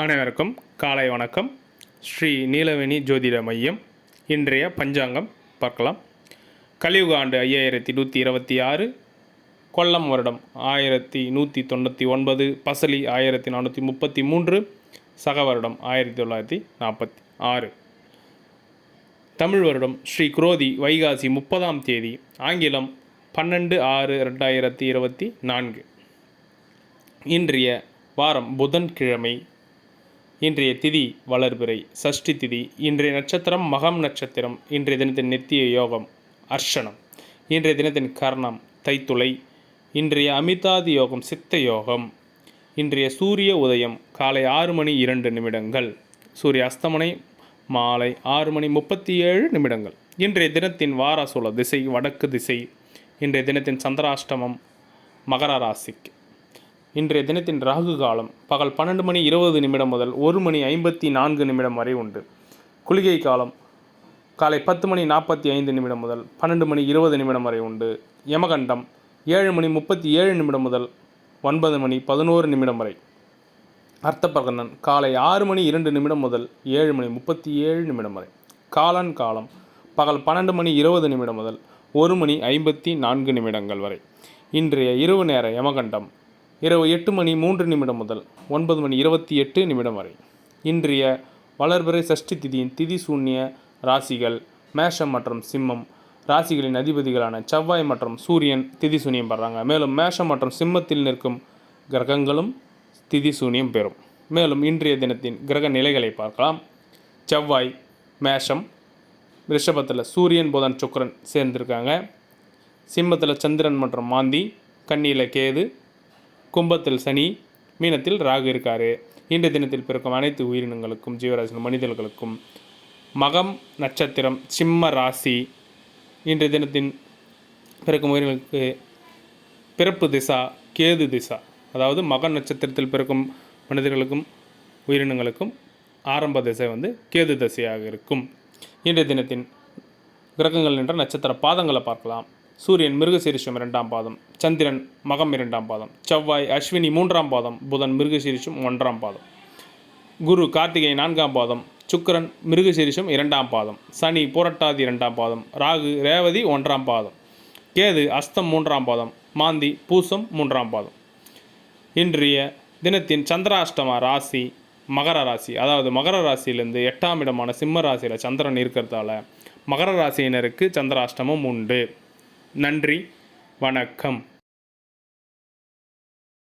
அனைவருக்கும் காலை வணக்கம். ஸ்ரீ நீலவேணி ஜோதிட மையம் இன்றைய பஞ்சாங்கம் பார்க்கலாம். கலியுக ஆண்டு ஐயாயிரத்தி நூற்றி இருபத்தி ஆறு கொல்லம் வருடம் ஆயிரத்தி நூற்றி தொண்ணூற்றி ஒன்பது பசலி ஆயிரத்தி நானூற்றி முப்பத்தி மூன்று சக வருடம் ஆயிரத்தி தொள்ளாயிரத்தி நாற்பத்தி ஆறு. தமிழ் வருடம் ஸ்ரீ குரோதி வைகாசி முப்பதாம் தேதி ஆங்கிலம் பன்னெண்டு ஆறு ரெண்டாயிரத்தி இருபத்தி நான்கு. இன்றைய வாரம் புதன்கிழமை இன்றைய திதி வளர்பிறை சஷ்டி திதி இன்றைய நட்சத்திரம் மகம் நட்சத்திரம் இன்றைய தினத்தின் நித்திய யோகம் அர்ஷனம் இன்றைய தினத்தின் கர்ணம் தைத்துளை. இன்றைய அமிதாதி யோகம் சித்த யோகம். இன்றைய சூரிய உதயம் காலை ஆறு மணி இரண்டு நிமிடங்கள். சூரிய அஸ்தமனை மாலை ஆறு மணி முப்பத்தி ஏழு நிமிடங்கள். இன்றைய தினத்தின் வாராசூல திசை வடக்கு திசை. இன்றைய தினத்தின் சந்திராஷ்டமம் மகர ராசிக்கு. இன்றைய தினத்தின் ராகு காலம் பகல் பன்னெண்டு மணி இருபது நிமிடம் முதல் ஒரு மணி ஐம்பத்தி நான்கு நிமிடம் வரை உண்டு. குளிகை காலம் காலை பத்து மணி நாற்பத்தி ஐந்து நிமிடம் முதல் பன்னெண்டு மணி இருபது நிமிடம் வரை உண்டு. யமகண்டம் ஏழு மணி முப்பத்தி ஏழு நிமிடம் முதல் ஒன்பது மணி பதினோரு நிமிடம் வரை. அர்த்தபகனன் காலை ஆறு மணி இரண்டு நிமிடம் முதல் ஏழு மணி முப்பத்தி ஏழு நிமிடம் வரை. காலன் காலம் பகல் பன்னெண்டு மணி இருபது நிமிடம் முதல் ஒரு மணி ஐம்பத்தி நான்கு நிமிடங்கள் வரை. இன்றைய இரவு நேர யமகண்டம் இரவு எட்டு மணி மூன்று நிமிடம் முதல் ஒன்பது மணி இருபத்தி எட்டு நிமிடம் வரை. இன்றைய வளர்பிறை சஷ்டி திதியின் திதி சூன்ய ராசிகள் மேஷம் மற்றும் சிம்மம். ராசிகளின் அதிபதிகளான செவ்வாய் மற்றும் சூரியன் திதி சூன்யம் பெறாங்க. மேலும் மேஷம் மற்றும் சிம்மத்தில் நிற்கும் கிரகங்களும் திதி சூன்யம் பெறும். மேலும் இன்றைய தினத்தின் கிரக நிலைகளை பார்க்கலாம். செவ்வாய் மேஷம் ரிஷபத்தில் சூரியன் புதன் சுக்கிரன் சேர்ந்திருக்காங்க. சிம்மத்தில் சந்திரன் மற்றும் மாந்தி கண்ணியில் கேது கும்பத்தில் சனி மீனத்தில் ராகு இருக்காரு. இன்றைய தினத்தில் பிறக்கும் அனைத்து உயிரினங்களுக்கும் ஜீவராசிகள் மனிதர்களுக்கும் மகம் நட்சத்திரம் சிம்ம ராசி இன்றைய தினத்தின் பிறக்கும் உயிரினங்களுக்கு பிறப்பு திசா கேது திசா. அதாவது மக நட்சத்திரத்தில் பிறக்கும் மனிதர்களுக்கும் உயிரினங்களுக்கும் ஆரம்ப திசை வந்து கேது திசையாக இருக்கும். இன்றைய தினத்தின் கிரகங்கள் என்ற நட்சத்திர பாதங்களை பார்க்கலாம். சூரியன் மிருகசீரிஷம் இரண்டாம் பாதம் சந்திரன் மகம் இரண்டாம் பாதம் செவ்வாய் அஸ்வினி மூன்றாம் பாதம் புதன் மிருகசீரிஷம் ஒன்றாம் பாதம். குரு கார்த்திகை நான்காம் பாதம் சுக்கரன் மிருகசீரிஷம் இரண்டாம் பாதம் சனி புரட்டாதி இரண்டாம் பாதம் ராகு ரேவதி ஒன்றாம் பாதம் கேது அஸ்தம் மூன்றாம் பாதம் மாந்தி பூசம் மூன்றாம் பாதம். இன்றைய தினத்தின் சந்திராஷ்டம ராசி மகர ராசி அதாவது மகர ராசியிலேருந்து எட்டாம் இடமான சிம்ம ராசியில் சந்திரன் இருக்கிறதால மகர ராசியினருக்கு சந்திராஷ்டமம் உண்டு. நன்றி. வணக்கம்.